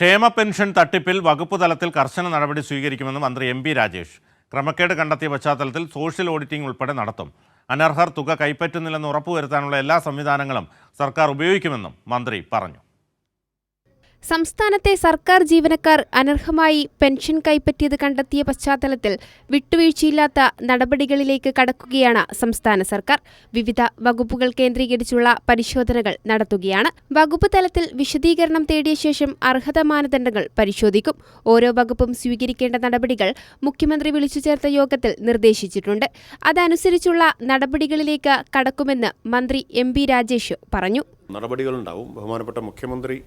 ക്ഷേമ പെൻഷൻ തട്ടിപ്പിൽ വകുപ്പ് തലത്തിൽ കർശന നടപടി സ്വീകരിക്കുമെന്ന് മന്ത്രി എം പി രാജേഷ്. ക്രമക്കേട് കണ്ടെത്തിയ പശ്ചാത്തലത്തിൽ സോഷ്യൽ ഓഡിറ്റിംഗ് ഉൾപ്പെടെ നടത്തും. അനർഹർ തുക കൈപ്പറ്റുന്നില്ലെന്ന് ഉറപ്പുവരുത്താനുള്ള എല്ലാ സംവിധാനങ്ങളും സർക്കാർ ഉപയോഗിക്കുമെന്നും മന്ത്രി പറഞ്ഞു. സംസ്ഥാനത്തെ സർക്കാർ ജീവനക്കാർ അനർഹമായി പെൻഷൻ കൈപ്പറ്റിയത് കണ്ടെത്തിയ പശ്ചാത്തലത്തിൽ വിട്ടുവീഴ്ചയില്ലാത്ത നടപടികളിലേക്ക് കടക്കുകയാണ് സംസ്ഥാന സർക്കാർ. വിവിധ വകുപ്പുകൾ കേന്ദ്രീകരിച്ചുള്ള പരിശോധനകൾ നടത്തുകയാണ്. വകുപ്പ് തലത്തിൽ വിശദീകരണം തേടിയ ശേഷം അർഹത മാനദണ്ഡങ്ങൾ പരിശോധിക്കും. ഓരോ വകുപ്പും സ്വീകരിക്കേണ്ട നടപടികൾ മുഖ്യമന്ത്രി വിളിച്ചു ചേർത്ത യോഗത്തിൽ നിർദ്ദേശിച്ചിട്ടുണ്ട്. അതനുസരിച്ചുള്ള നടപടികളിലേക്ക് കടക്കുമെന്ന് മന്ത്രി എം രാജേഷ് പറഞ്ഞു. നടപടികളുണ്ടാവും. ബഹുമാനപ്പെട്ട മുഖ്യമന്ത്രി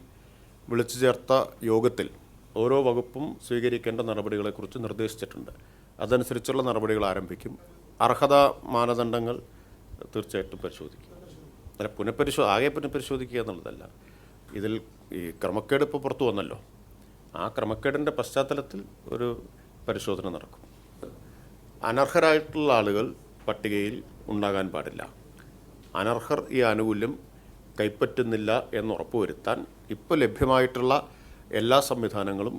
വിളിച്ചു ചേർത്ത യോഗത്തിൽ ഓരോ വകുപ്പും സ്വീകരിക്കേണ്ട നടപടികളെക്കുറിച്ച് നിർദ്ദേശിച്ചിട്ടുണ്ട്. അതനുസരിച്ചുള്ള നടപടികൾ ആരംഭിക്കും. അർഹതാ മാനദണ്ഡങ്ങൾ തീർച്ചയായിട്ടും പരിശോധിക്കും. അല്ല പുനഃപരിശോ ആകെ പുനഃപരിശോധിക്കുക എന്നുള്ളതല്ല. ഇതിൽ ഈ ക്രമക്കേട് ഇപ്പോൾ പുറത്തു വന്നല്ലോ. ആ ക്രമക്കേടിന്റെ പശ്ചാത്തലത്തിൽ ഒരു പരിശോധന നടക്കും. അനർഹരായിട്ടുള്ള ആളുകൾ പട്ടികയിൽ ഉണ്ടാകാൻ പാടില്ല. അനർഹർ ഈ ആനുകൂല്യം കൈപ്പറ്റുന്നില്ല എന്ന് ഉറപ്പുവരുത്താൻ ഇപ്പോൾ ലഭ്യമായിട്ടുള്ള എല്ലാ സംവിധാനങ്ങളും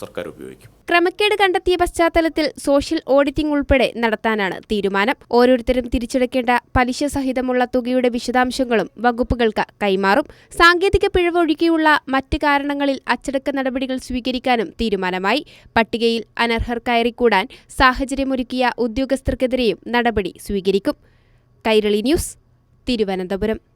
സർക്കാർ ഉപയോഗിക്കും. ക്രമക്കേട് കണ്ടെത്തിയ പശ്ചാത്തലത്തിൽ സോഷ്യൽ ഓഡിറ്റിംഗ് ഉൾപ്പെടെ നടത്താനാണ് തീരുമാനം. ഓരോരുത്തരും തിരിച്ചടയ്ക്കേണ്ട പലിശ സഹിതമുള്ള തുകയുടെ വിശദാംശങ്ങളും വകുപ്പുകൾക്ക് കൈമാറും. സാങ്കേതിക പിഴവ് ഒഴികെയുള്ള മറ്റ് കാരണങ്ങളിൽ അച്ചടക്ക നടപടികൾ സ്വീകരിക്കാനും തീരുമാനമായി. പട്ടികയിൽ അനർഹർ കയറിക്കൂടാൻ സാഹചര്യമൊരുക്കിയ ഉദ്യോഗസ്ഥർക്കെതിരെയും നടപടി സ്വീകരിക്കും. കൈരളി ന്യൂസ് തിരുവനന്തപുരം.